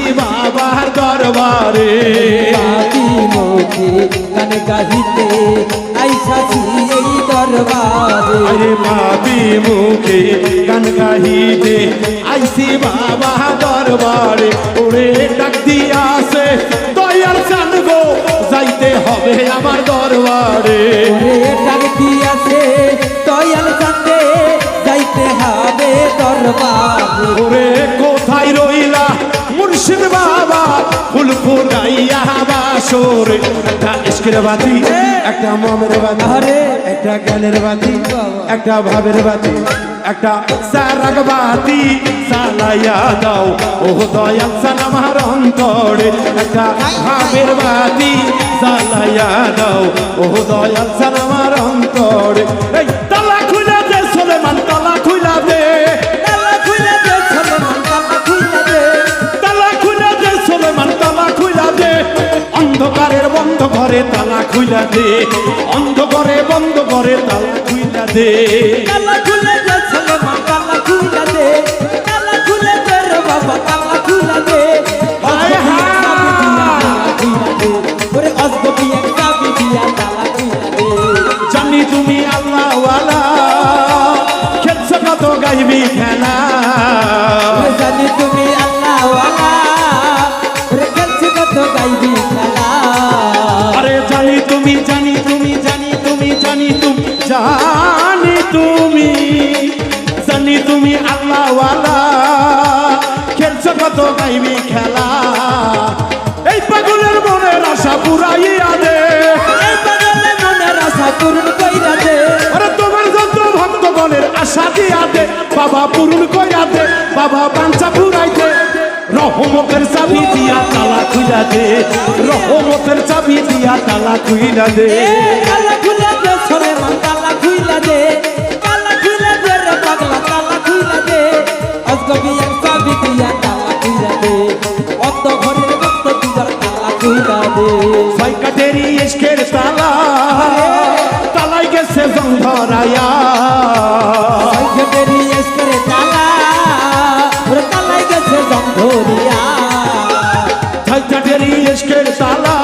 আইসি বাবার দরবারে। গান গাহিতে আইসাছি এই দরবারে। আরে মুখে গান গাহিতে আইসি বাবা দরবারে। ওরে ডাক দিয়াছে দয়াল চান গো যাইতে হবে আমার দরবারে। ওরে ডাক দিয়াছে দয়াল চান্দে যাইতে হবে দরবারে। ওরে মুর্শিদ বাবা ফুল ফুরাইয়া বাসর একটা ইস্কের বাতি একটা মমের বাতি আরে। একটা জ্ঞানের বাতি একটা ভাবের বাতি একটা সারাগ বাতি। সালাইয়া দাও ও দয়াল সান আমার অন্তরে। একটা ভাবের বাতি সালাইয়া দাও ও দয়াল সান বন্ধ ঘরে তালা খুলে দে। অন্ধকারে বন্ধ ঘরে তালা খুলে দে। তালা খুলে দে সলমান তালা খুলে দে। তালা খুলে দে রে বাবা তালা খুলে দে। হায়! হায়। ওরে অজগবি এক চাবি দিয়া তালা খুলে দে। জানি তুমি আল্লাহওয়ালা খেলছো কত গাইবি খেলা। জানি তুমি জানি তুমি আল্লাহওয়ালা। খেলছো কত গাইবি খেলা। এই পাগলের মনের আশা পুরাইয়া দে। এই পাগলে মনের আশা পূরণ কইরা দে। আরে তোমার যত ভক্তগণের আশা দিয়া দে বাবা পূরণ কইরা দে বাবা বাঞ্ছা পুরাই দে। রহমতের চাবি দিয়া তালা খুইলা দে রহমতের চাবি দিয়া তালা খুইলা দে। ছয় কাটেরি ইস্কের তালা। তালাই গেছে জং ধরায়া সাইকেটেরি এসকেরে তালা ওরে তালাই গেছে জঙ্গরিয়া ছয় কাটেরি ইস্কের তালা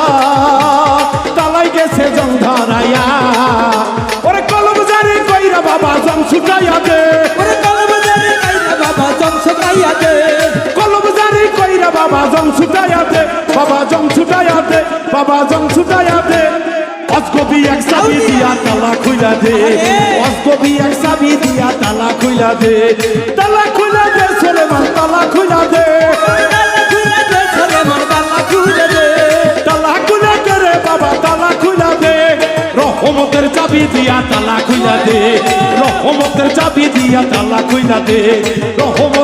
তালাই গেছে জং ধরায়া ওরে কলম জারি কইরা বাবা জং ছুটাইয়া দে। ওরে কলম জারি কাইরা বাবা জংস গাইয়া দে। কলম জারি কইরা বাবা জং ছুটাইয়া জং ছুটাইয়া দে অজগবি এক চাবি দিয়া তালা খুইলা দে অজগবি এক চাবি দিয়া তালা খুইলা দে তালা খুইলা দে সোলেমান তালা খুইলা দে মান রহমতের চাবি দিয়া তালা খুইলা দে রহমতের চাবি দিয়া তালা খুইলা দে রহমতের